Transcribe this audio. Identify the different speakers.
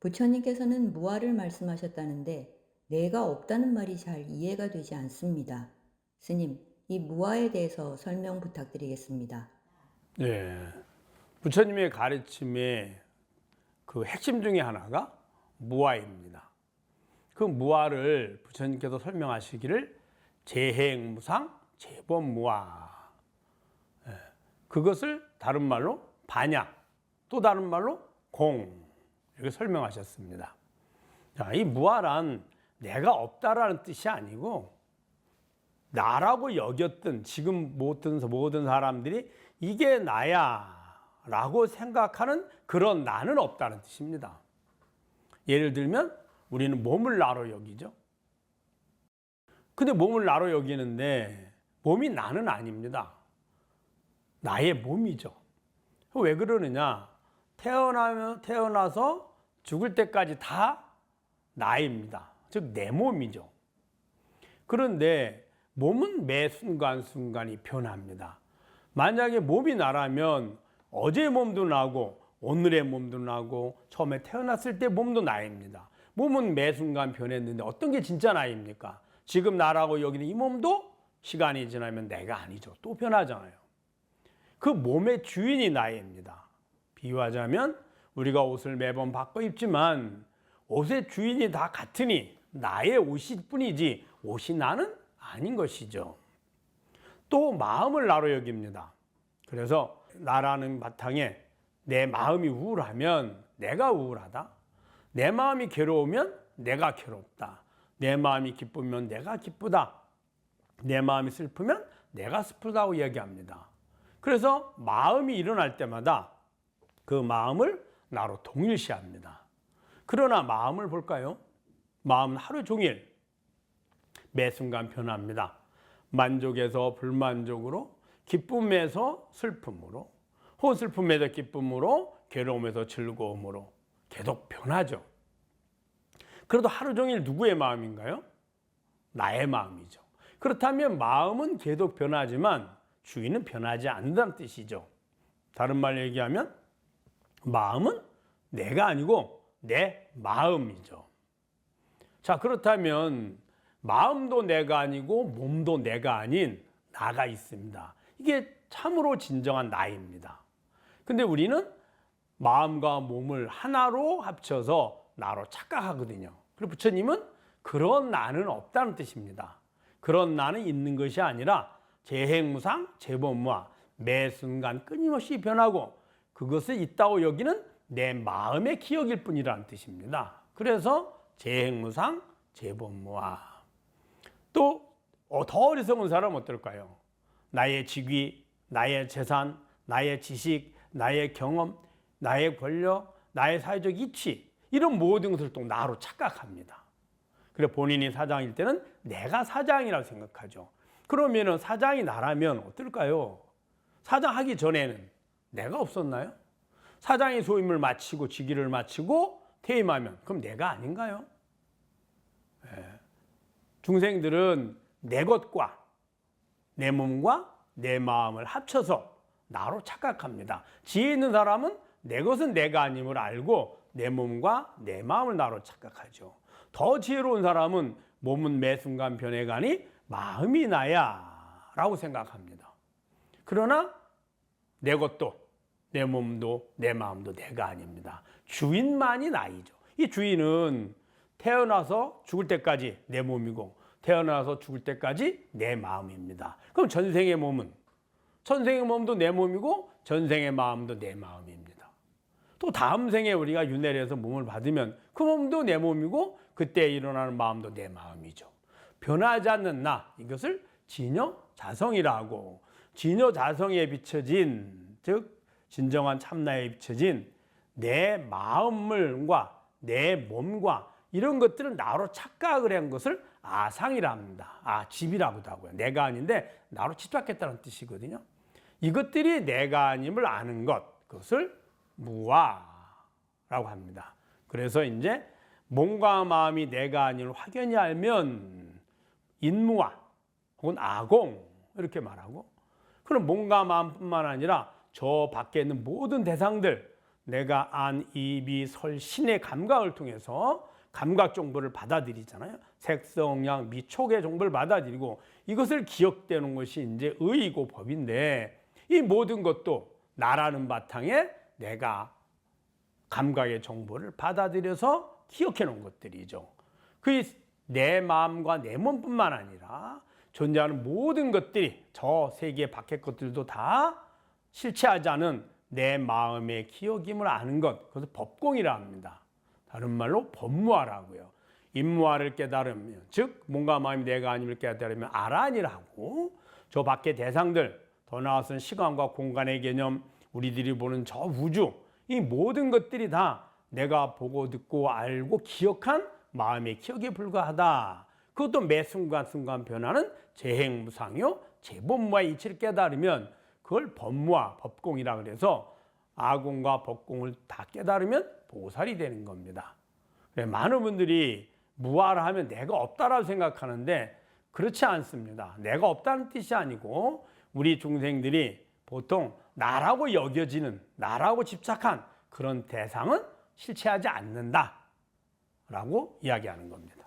Speaker 1: 부처님께서는 무아를 말씀하셨다는데 내가 없다는 말이 잘 이해가 되지 않습니다. 스님, 이 무아에 대해서 설명 부탁드리겠습니다.
Speaker 2: 예. 부처님의 가르침의 그 핵심 중에 하나가 무아입니다. 그 무아를 부처님께서 설명하시기를 재행무상 재범무아. 예. 그것을 다른 말로 반야, 또 다른 말로 공 이렇게 설명하셨습니다. 자, 이 무아란 내가 없다라는 뜻이 아니고 나라고 여겼던 지금 모든 모든 사람들이 이게 나야라고 생각하는 그런 나는 없다는 뜻입니다. 예를 들면 우리는 몸을 나로 여기죠. 근데 몸을 나로 여기는데 몸이 나는 아닙니다. 나의 몸이죠. 왜 그러느냐? 태어나면 태어나서 죽을 때까지 다 나입니다. 즉 내 몸이죠. 그런데 몸은 매 순간순간이 변합니다. 만약에 몸이 나라면 어제 몸도 나고 오늘의 몸도 나고 처음에 태어났을 때 몸도 나입니다. 몸은 매 순간 변했는데 어떤 게 진짜 나입니까? 지금 나라고 여기는 이 몸도 시간이 지나면 내가 아니죠. 또 변하잖아요. 그 몸의 주인이 나입니다. 비유하자면 우리가 옷을 매번 바꿔 입지만 옷의 주인이 다 같으니 나의 옷일 뿐이지 옷이 나는 아닌 것이죠. 또 마음을 나로 여깁니다. 그래서 나라는 바탕에 내 마음이 우울하면 내가 우울하다. 내 마음이 괴로우면 내가 괴롭다. 내 마음이 기쁘면 내가 기쁘다. 내 마음이 슬프면 내가 슬프다고 이야기합니다. 그래서 마음이 일어날 때마다 그 마음을 나로 동일시합니다. 그러나 마음을 볼까요? 마음은 하루 종일 매 순간 변합니다. 만족에서 불만족으로, 기쁨에서 슬픔으로, 혹은 슬픔에서 기쁨으로, 괴로움에서 즐거움으로 계속 변하죠. 그래도 하루 종일 누구의 마음인가요? 나의 마음이죠. 그렇다면 마음은 계속 변하지만 주인은 변하지 않는다는 뜻이죠. 다른 말로 얘기하면 마음은 내가 아니고 내 마음이죠. 자, 그렇다면 마음도 내가 아니고 몸도 내가 아닌 나가 있습니다. 이게 참으로 진정한 나입니다. 근데 우리는 마음과 몸을 하나로 합쳐서 나로 착각하거든요. 그리고 부처님은 그런 나는 없다는 뜻입니다. 그런 나는 있는 것이 아니라 재행무상, 재범무아 매 순간 끊임없이 변하고 그것을 있다고 여기는 내 마음의 기억일 뿐이라는 뜻입니다. 그래서 재행무상, 재범무아 또더 어리석은 사람 은 어떨까요? 나의 직위, 나의 재산, 나의 지식, 나의 경험, 나의 권력, 나의 사회적 이치 이런 모든 것을 또 나로 착각합니다. 그래 본인이 사장일 때는 내가 사장이라고 생각하죠. 그러면은 사장이 나라면 어떨까요? 사장하기 전에는 내가 없었나요? 사장이 소임을 마치고 직위를 마치고 퇴임하면 그럼 내가 아닌가요? 예. 중생들은 내 것과 내 몸과 내 마음을 합쳐서 나로 착각합니다. 지혜 있는 사람은 내 것은 내가 아님을 알고 내 몸과 내 마음을 나로 착각하죠. 더 지혜로운 사람은 몸은 매 순간 변해가니 마음이 나야 라고 생각합니다. 그러나 내 것도 내 몸도 내 마음도 내가 아닙니다. 주인만이 나이죠. 이 주인은 태어나서 죽을 때까지 내 몸이고 태어나서 죽을 때까지 내 마음입니다. 그럼 전생의 몸은 전생의 몸도 내 몸이고 전생의 마음도 내 마음입니다. 또 다음 생에 우리가 윤회를 해서 몸을 받으면 그 몸도 내 몸이고 그때 일어나는 마음도 내 마음이죠. 변하지 않는 나 이것을 진여 자성이라고 진여 자성에 비춰진 즉 진정한 참나에 비춰진 내 마음을과 내 몸과 이런 것들은 나로 착각을 한 것을 아상이라 합니다. 아, 집이라고도 하고요. 내가 아닌데 나로 집착했다는 뜻이거든요. 이것들이 내가 아님을 아는 것, 그것을 무아라고 합니다. 그래서 이제 몸과 마음이 내가 아님을 확연히 알면 인무아 혹은 아공 이렇게 말하고 그럼 몸과 마음뿐만 아니라 저 밖에 있는 모든 대상들 내가 안, 입이, 설, 신의 감각을 통해서 감각 정보를 받아들이잖아요. 색성, 양, 미, 촉의 정보를 받아들이고 이것을 기억되는 것이 이제 의이고 법인데 이 모든 것도 나라는 바탕에 내가 감각의 정보를 받아들여서 기억해 놓은 것들이죠. 그 내 마음과 내 몸뿐만 아니라 존재하는 모든 것들이 저 세계 밖의 것들도 다 실체하지 않은 내 마음의 기억임을 아는 것, 그것을 법공이라 합니다. 다른 말로 법무화라고요. 임무화를 깨달으면, 즉 몸과 마음이 내가 아님을 깨달으면 아란이라고 저 밖의 대상들, 더 나아서는 시간과 공간의 개념, 우리들이 보는 저 우주, 이 모든 것들이 다 내가 보고 듣고 알고 기억한 마음의 기억에 불과하다. 그것도 매 순간순간 변하는 재행무상요, 재본무의 이치를 깨달으면 그걸 법무와 법공이라 그래서 아공과 법공을 다 깨달으면 보살이 되는 겁니다. 많은 분들이 무아를 하면 내가 없다라고 생각하는데 그렇지 않습니다. 내가 없다는 뜻이 아니고 우리 중생들이 보통 나라고 여겨지는 나라고 집착한 그런 대상은 실체하지 않는다라고 이야기하는 겁니다.